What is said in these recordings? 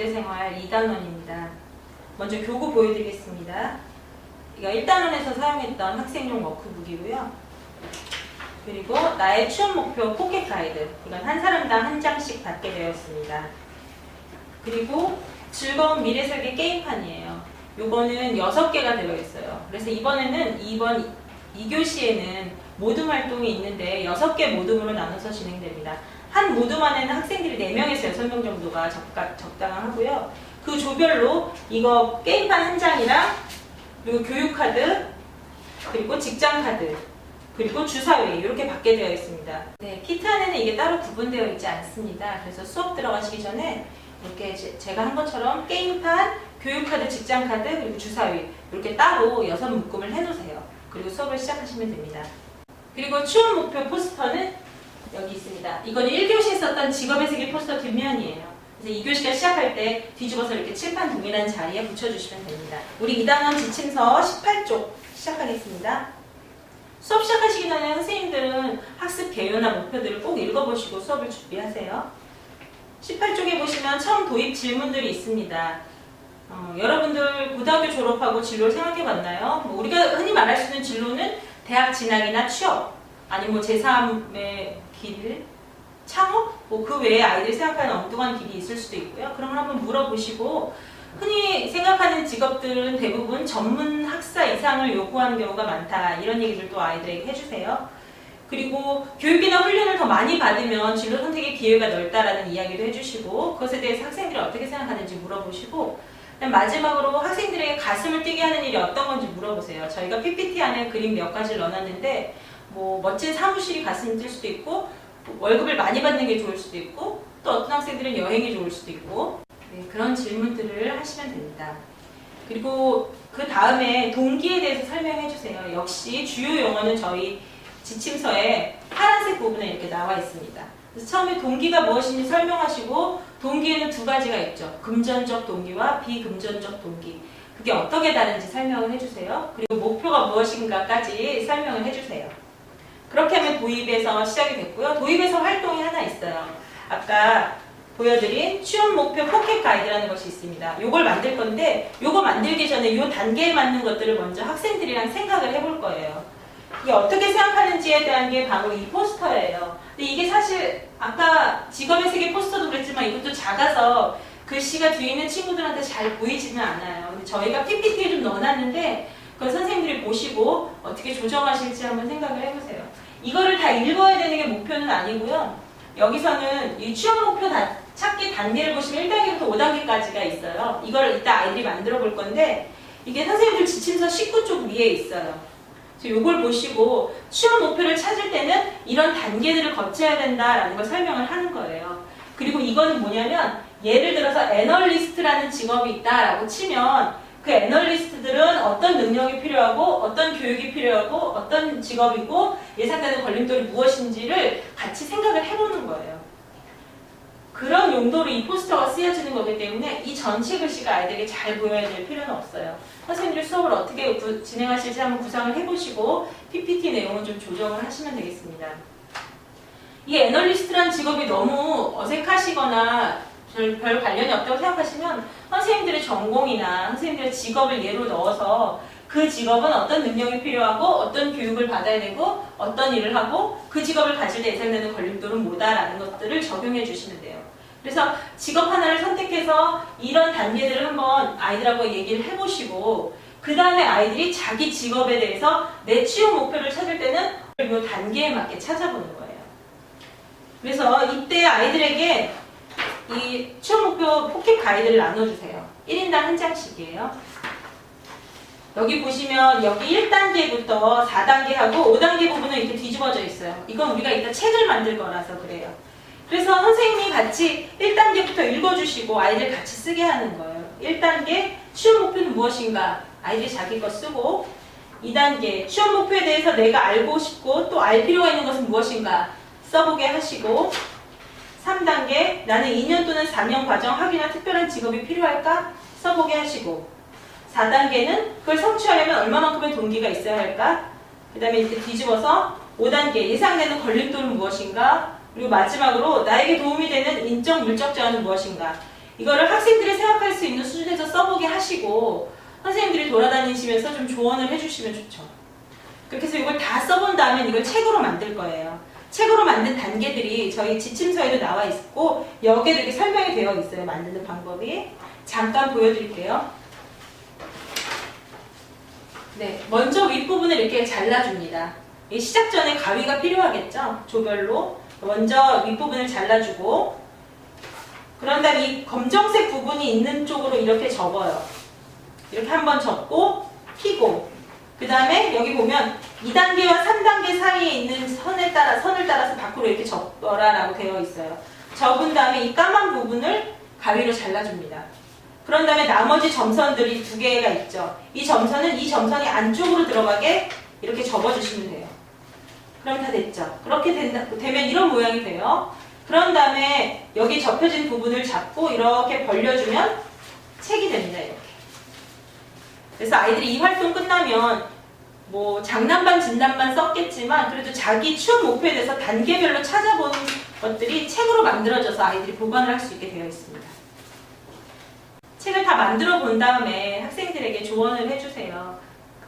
경제생활 2단원입니다. 먼저 교구 보여드리겠습니다. 이거 1단원에서 사용했던 학생용 워크북이고요. 그리고 나의 취업 목표 포켓 가이드. 이건 한 사람당 한 장씩 받게 되었습니다. 그리고 즐거운 미래 설계 게임판이에요. 요거는 6개가 들어있어요. 그래서 이번에는 이번 2교시에는 모둠 활동이 있는데 6개 모둠으로 나눠서 진행됩니다. 한 모둠 안에는 학생들이 4명에서 6명 정도가 적가, 적당하고요. 그 조별로 이거 게임판 한 장이랑 그리고 교육카드 그리고 직장카드 그리고 주사위 이렇게 받게 되어 있습니다. 네, 키트 안에는 이게 따로 구분되어 있지 않습니다. 그래서 수업 들어가시기 전에 이렇게 제, 가 한 것처럼 게임판, 교육카드, 직장카드 그리고 주사위 이렇게 따로 여섯 묶음을 해놓으세요. 그리고 수업을 시작하시면 됩니다. 그리고 취업 목표 포스터는 여기 있습니다. 이건 1교시에 썼던 직업의 세계 포스터 뒷면이에요. 그래서 2교시가 시작할 때 뒤집어서 이렇게 칠판 동일한 자리에 붙여주시면 됩니다. 우리 2단원 지침서 18쪽 시작하겠습니다. 수업 시작하시기 전에 선생님들은 학습 개요나 목표들을 꼭 읽어보시고 수업을 준비하세요. 18쪽에 보시면 처음 도입 질문들이 있습니다. 어, 여러분들 고등학교 졸업하고 진로를 생각해 봤나요? 뭐 우리가 흔히 말할 수 있는 진로는 대학 진학이나 취업, 아니면 뭐 제3의 길, 창업? 뭐 그 외에 아이들이 생각하는 엉뚱한 길이 있을 수도 있고요. 그런 걸 한번 물어보시고 흔히 생각하는 직업들은 대부분 전문 학사 이상을 요구하는 경우가 많다. 이런 얘기들도 아이들에게 해주세요. 그리고 교육이나 훈련을 더 많이 받으면 진로 선택의 기회가 넓다라는 이야기도 해주시고 그것에 대해서 학생들이 어떻게 생각하는지 물어보시고 마지막으로 학생들에게 가슴을 뛰게 하는 일이 어떤 건지 물어보세요. 저희가 PPT 안에 그림 몇 가지를 넣어놨는데 뭐 멋진 사무실이 가슴이 뛸 수도 있고 월급을 많이 받는 게 좋을 수도 있고 또 어떤 학생들은 여행이 좋을 수도 있고 네, 그런 질문들을 하시면 됩니다. 그리고 그 다음에 동기에 대해서 설명해 주세요. 역시 주요 용어는 저희 지침서에 파란색 부분에 이렇게 나와 있습니다. 그래서 처음에 동기가 무엇인지 설명하시고 동기에는 두 가지가 있죠. 금전적 동기와 비금전적 동기. 그게 어떻게 다른지 설명을 해주세요. 그리고 목표가 무엇인가까지 설명을 해주세요. 그렇게 하면 도입에서 시작이 됐고요. 도입에서 활동이 하나 있어요. 아까 보여드린 취업 목표 포켓 가이드라는 것이 있습니다. 이걸 만들 건데 이거 만들기 전에 이 단계에 맞는 것들을 먼저 학생들이랑 생각을 해볼 거예요. 이게 어떻게 생각하는지에 대한 게 바로 이 포스터예요. 근데 이게 사실 아까 직업의 세계 포스터도 그랬지만 이것도 작아서 글씨가 뒤에 있는 친구들한테 잘 보이지는 않아요. 저희가 PPT에 좀 넣어놨는데 그걸 선생님들이 보시고 어떻게 조정하실지 한번 생각을 해보세요. 이거를 다 읽어야 되는 게 목표는 아니고요. 여기서는 이 취업 목표 다, 찾기 단계를 보시면 1단계부터 5단계까지가 있어요. 이걸 이따 아이들이 만들어 볼 건데 이게 선생님들 지침서 19쪽 위에 있어요. 이걸 보시고 취업 목표를 찾을 때는 이런 단계들을 거쳐야 된다라는 걸 설명을 하는 거예요. 그리고 이거는 뭐냐면 예를 들어서 애널리스트라는 직업이 있다라고 치면 그 애널리스트들은 어떤 능력이 필요하고 어떤 교육이 필요하고 어떤 직업이고 예상되는 걸림돌이 무엇인지를 같이 생각을 해보는 거예요. 그런 용도로 이 포스터가 쓰여지는 거기 때문에 이 전체 글씨가 아이들에게 잘 보여야 될 필요는 없어요. 선생님들이 수업을 어떻게 구, 진행하실지 한번 구상을 해보시고 PPT 내용은 좀 조정을 하시면 되겠습니다. 이 애널리스트란 직업이 너무 어색하시거나 별, 별 관련이 없다고 생각하시면 선생님들의 전공이나 선생님들의 직업을 예로 넣어서 그 직업은 어떤 능력이 필요하고 어떤 교육을 받아야 되고 어떤 일을 하고 그 직업을 가질 때 예상되는 걸림돌은 뭐다라는 것들을 적용해 주시면 돼요. 그래서 직업 하나를 선택해서 이런 단계들을 한번 아이들하고 얘기를 해보시고 그 다음에 아이들이 자기 직업에 대해서 내 취업 목표를 찾을 때는 이 단계에 맞게 찾아보는 거예요. 그래서 이때 아이들에게 이 취업 목표 포켓 가이드를 나눠주세요. 1인당 한 장씩이에요. 여기 보시면 여기 1단계부터 4단계하고 5단계 부분은 이렇게 뒤집어져 있어요. 이건 우리가 이따 책을 만들 거라서 그래요. 그래서 선생님이 같이 1단계부터 읽어주시고 아이들 같이 쓰게 하는 거예요. 1단계 취업 목표는 무엇인가? 아이들이 자기 거 쓰고 2단계 취업 목표에 대해서 내가 알고 싶고 또 알 필요가 있는 것은 무엇인가? 써보게 하시고 3단계 나는 2년 또는 4년 과정 학위나 특별한 직업이 필요할까? 써보게 하시고 4단계는 그걸 성취하려면 얼마만큼의 동기가 있어야 할까? 그 다음에 이렇게 뒤집어서 5단계 예상되는 걸림돌은 무엇인가? 그리고 마지막으로 나에게 도움이 되는 인적 물적 자원은 무엇인가? 이거를 학생들이 생각할 수 있는 수준에서 써보게 하시고 선생님들이 돌아다니시면서 좀 조언을 해주시면 좋죠. 그렇게 해서 이걸 다 써본 다음에 이걸 책으로 만들 거예요. 책으로 만든 단계들이 저희 지침서에도 나와 있고 여기에도 이렇게 설명이 되어 있어요. 만드는 방법이. 잠깐 보여드릴게요. 네, 먼저 윗부분을 이렇게 잘라줍니다. 이 시작 전에 가위가 필요하겠죠? 조별로. 먼저 윗부분을 잘라주고 그런 다음에 이 검정색 부분이 있는 쪽으로 이렇게 접어요. 이렇게 한번 접고 피고 그 다음에 여기 보면 2단계와 3단계 사이에 있는 선에 따라 선을 따라서 밖으로 이렇게 접어라라고 되어 있어요. 접은 다음에 이 까만 부분을 가위로 잘라줍니다. 그런 다음에 나머지 점선들이 두 개가 있죠. 이 점선은 이 점선이 안쪽으로 들어가게 이렇게 접어주시면 돼요. 그럼 다 됐죠. 그렇게 된다, 되면 이런 모양이 돼요. 그런 다음에 여기 접혀진 부분을 잡고 이렇게 벌려주면 책이 됩니다. 이렇게. 그래서 아이들이 이 활동 끝나면 뭐 장난반 진단만 썼겠지만 그래도 자기 추억 목표에 대해서 단계별로 찾아본 것들이 책으로 만들어져서 아이들이 보관을 할 수 있게 되어 있습니다. 책을 다 만들어 본 다음에 학생들에게 조언을 해주세요.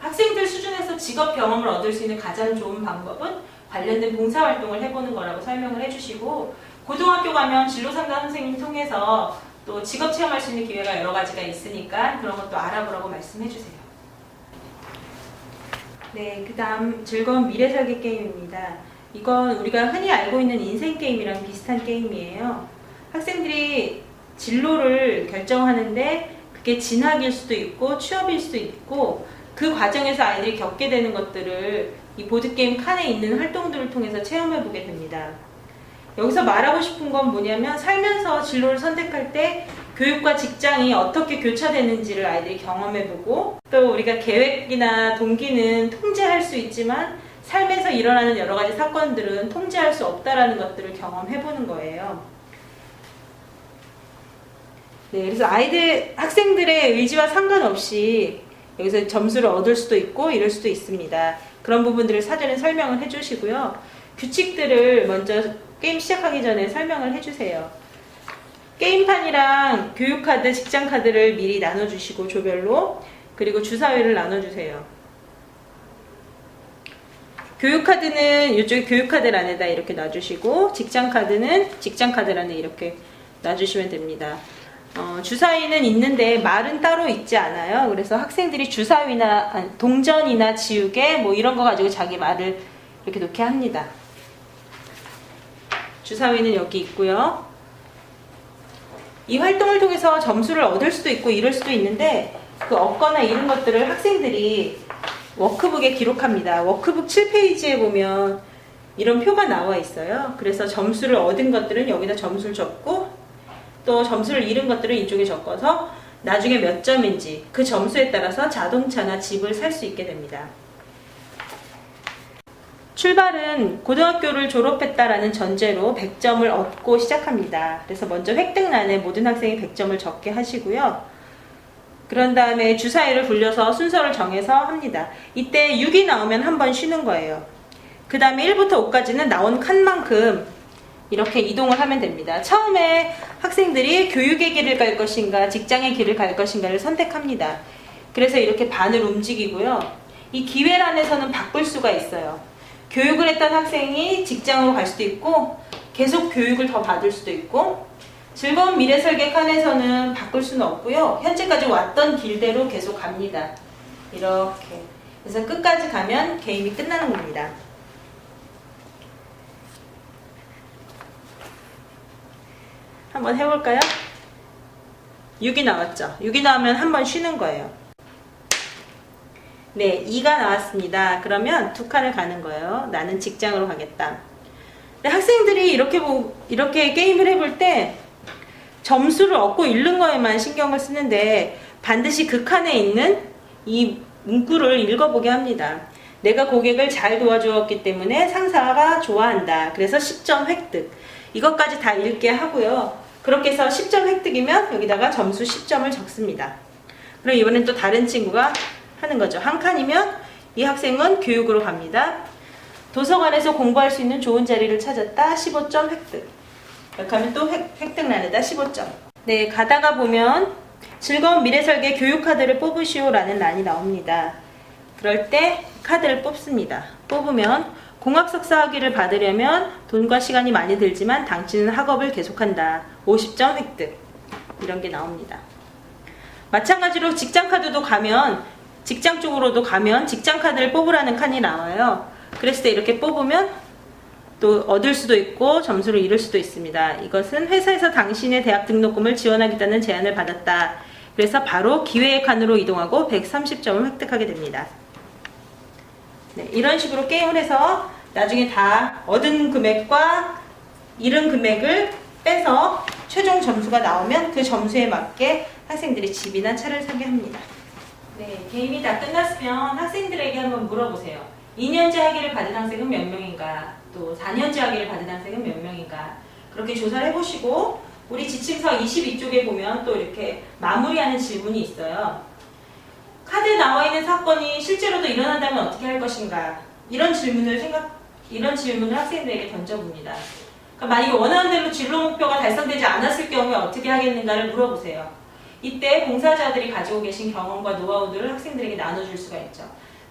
학생들 수준에서 직업 경험을 얻을 수 있는 가장 좋은 방법은 관련된 봉사활동을 해보는 거라고 설명을 해주시고 고등학교 가면 진로상담 선생님 통해서 또 직업 체험할 수 있는 기회가 여러 가지가 있으니까 그런 것도 알아보라고 말씀해 주세요. 네, 그 다음 즐거운 미래 설계 게임입니다. 이건 우리가 흔히 알고 있는 인생 게임이랑 비슷한 게임이에요. 학생들이 진로를 결정하는데 그게 진학일 수도 있고 취업일 수도 있고 그 과정에서 아이들이 겪게 되는 것들을 이 보드게임 칸에 있는 활동들을 통해서 체험해 보게 됩니다. 여기서 말하고 싶은 건 뭐냐면 살면서 진로를 선택할 때 교육과 직장이 어떻게 교차되는지를 아이들이 경험해보고 또 우리가 계획이나 동기는 통제할 수 있지만 삶에서 일어나는 여러 가지 사건들은 통제할 수 없다라는 것들을 경험해보는 거예요. 네, 그래서 아이들, 학생들의 의지와 상관없이 여기서 점수를 얻을 수도 있고 이럴 수도 있습니다. 그런 부분들을 사전에 설명을 해주시고요. 규칙들을 먼저 게임 시작하기 전에 설명을 해주세요. 게임판이랑 교육카드, 직장카드를 미리 나눠주시고 조별로 그리고 주사위를 나눠주세요. 교육카드는 이쪽에 교육카드 안에다 이렇게 놔주시고 직장카드는 직장카드 안에 이렇게 놔주시면 됩니다. 어, 주사위는 있는데 말은 따로 있지 않아요. 그래서 학생들이 주사위나 아니, 동전이나 지우개 뭐 이런 거 가지고 자기 말을 이렇게 놓게 합니다. 주사위는 여기 있고요. 이 활동을 통해서 점수를 얻을 수도 있고 이럴 수도 있는데 그 얻거나 이런 것들을 학생들이 워크북에 기록합니다. 워크북 7페이지에 보면 이런 표가 나와 있어요. 그래서 점수를 얻은 것들은 여기다 점수를 적고 또 점수를 잃은 것들은 이쪽에 적어서 나중에 몇 점인지 그 점수에 따라서 자동차나 집을 살 수 있게 됩니다. 출발은 고등학교를 졸업했다라는 전제로 100점을 얻고 시작합니다. 그래서 먼저 획득란에 모든 학생이 100점을 적게 하시고요. 그런 다음에 주사위를 굴려서 순서를 정해서 합니다. 이때 6이 나오면 한 번 쉬는 거예요. 그 다음에 1부터 5까지는 나온 칸만큼 이렇게 이동을 하면 됩니다. 처음에 학생들이 교육의 길을 갈 것인가, 직장의 길을 갈 것인가를 선택합니다. 그래서 이렇게 반을 움직이고요. 이 기회란에서는 바꿀 수가 있어요. 교육을 했던 학생이 직장으로 갈 수도 있고, 계속 교육을 더 받을 수도 있고, 즐거운 미래 설계 칸에서는 바꿀 수는 없고요. 현재까지 왔던 길대로 계속 갑니다. 이렇게. 그래서 끝까지 가면 게임이 끝나는 겁니다. 한번 해볼까요? 6이 나왔죠? 6이 나오면 한 번 쉬는 거예요. 네, 2가 나왔습니다. 그러면 두 칸을 가는 거예요. 나는 직장으로 가겠다. 근데 학생들이 이렇게 보, 이렇게 게임을 해볼 때 점수를 얻고 잃는 거에만 신경을 쓰는데 반드시 그 칸에 있는 이 문구를 읽어보게 합니다. 내가 고객을 잘 도와주었기 때문에 상사가 좋아한다. 그래서 10점 획득. 이것까지 다 읽게 하고요. 그렇게 해서 10점 획득이면 여기다가 점수 10점을 적습니다. 그럼 이번엔 또 다른 친구가 하는 거죠. 한 칸이면 이 학생은 교육으로 갑니다. 도서관에서 공부할 수 있는 좋은 자리를 찾았다. 15점 획득. 이렇게 하면 또 획, 획득란에다 15점. 네, 가다가 보면 즐거운 미래설계 교육카드를 뽑으시오라는 란이 나옵니다. 그럴 때 카드를 뽑습니다. 뽑으면 공학 석사 학위를 받으려면 돈과 시간이 많이 들지만 당신은 학업을 계속한다. 50점 획득. 이런 게 나옵니다. 마찬가지로 직장 카드도 가면 직장 쪽으로도 가면 직장 카드를 뽑으라는 칸이 나와요. 그랬을 때 이렇게 뽑으면 또 얻을 수도 있고 점수를 잃을 수도 있습니다. 이것은 회사에서 당신의 대학 등록금을 지원하겠다는 제안을 받았다. 그래서 바로 기회의 칸으로 이동하고 130점을 획득하게 됩니다. 네, 이런 식으로 게임을 해서 나중에 다 얻은 금액과 잃은 금액을 빼서 최종 점수가 나오면 그 점수에 맞게 학생들이 집이나 차를 사게 합니다. 네, 게임이 다 끝났으면 학생들에게 한번 물어보세요. 2년제 학위를 받은 학생은 몇 명인가? 또 4년제 학위를 받은 학생은 몇 명인가? 그렇게 조사를 해보시고 우리 지침서 22쪽에 보면 또 이렇게 마무리하는 질문이 있어요. 카드에 나와 있는 사건이 실제로도 일어난다면 어떻게 할 것인가? 이런 질문을 생각, 이런 질문을 학생들에게 던져봅니다. 그러니까 만약에 원하는 대로 진로 목표가 달성되지 않았을 경우에 어떻게 하겠는가를 물어보세요. 이때 봉사자들이 가지고 계신 경험과 노하우들을 학생들에게 나눠줄 수가 있죠.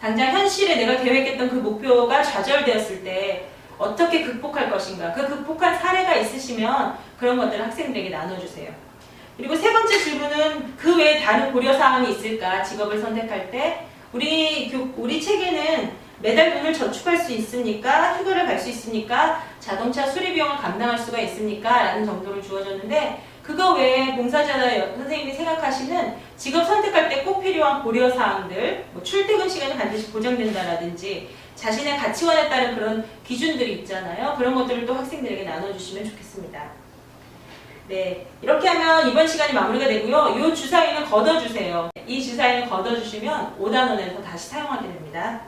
당장 현실에 내가 계획했던 그 목표가 좌절되었을 때 어떻게 극복할 것인가. 그 극복한 사례가 있으시면 그런 것들을 학생들에게 나눠주세요. 그리고 세 번째 질문은 그 외에 다른 고려 사항이 있을까? 직업을 선택할 때 우리 교, 우리 책에는 매달 돈을 저축할 수 있습니까? 휴가를 갈 수 있습니까? 자동차 수리 비용을 감당할 수가 있습니까? 라는 정도를 주어졌는데 그거 외에 봉사자나 선생님이 생각하시는 직업 선택할 때 꼭 필요한 고려 사항들, 뭐 출퇴근 시간이 반드시 보장된다라든지 자신의 가치관에 따른 그런 기준들이 있잖아요. 그런 것들을 또 학생들에게 나눠주시면 좋겠습니다. 네, 이렇게 하면 이번 시간이 마무리가 되고요. 이 주사위는 걷어주세요. 이 주사위는 걷어주시면 5단원에서 다시 사용하게 됩니다.